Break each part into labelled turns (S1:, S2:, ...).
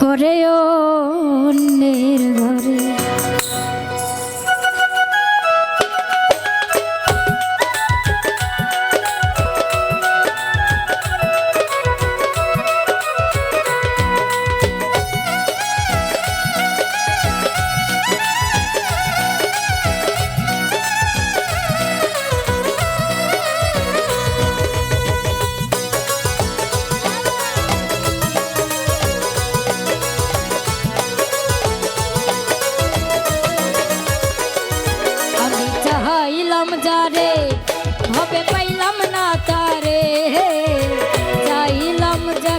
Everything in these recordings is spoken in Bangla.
S1: করে অন্যের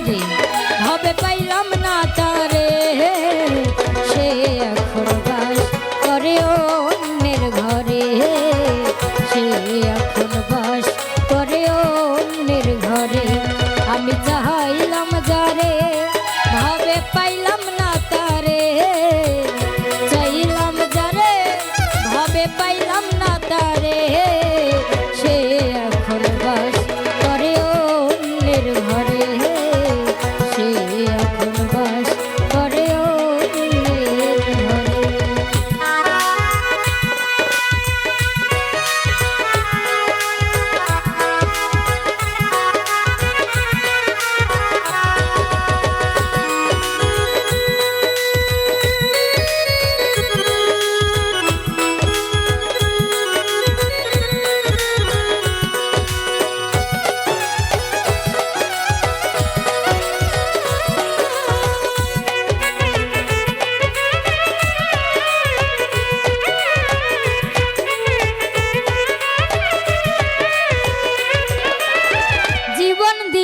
S1: চাইলাম হবে পাইলাম না তারে সে এখন বাস করে অন্যের ঘরে। সে এখন এখন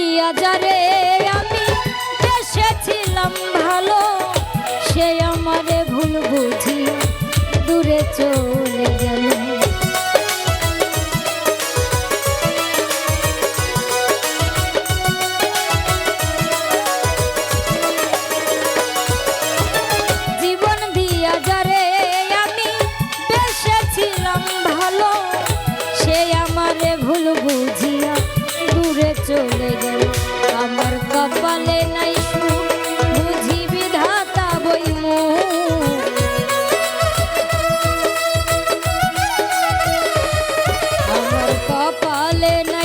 S1: জীবন আমি এসেছিলাম ভালো সে আমারে ভুল বুঝি দূরে চলে কপালে নাই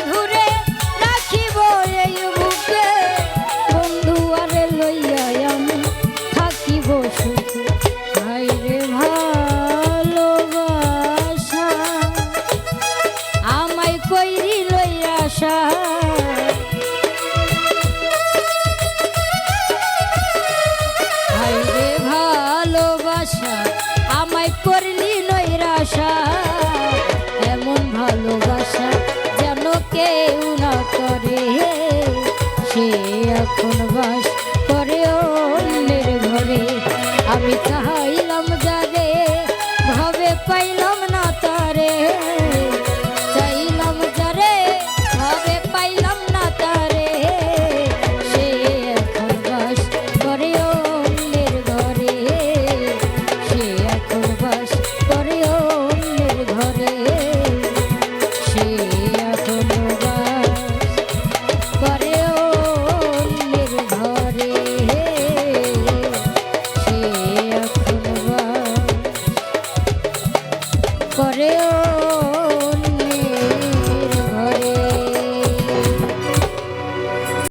S1: লইয়া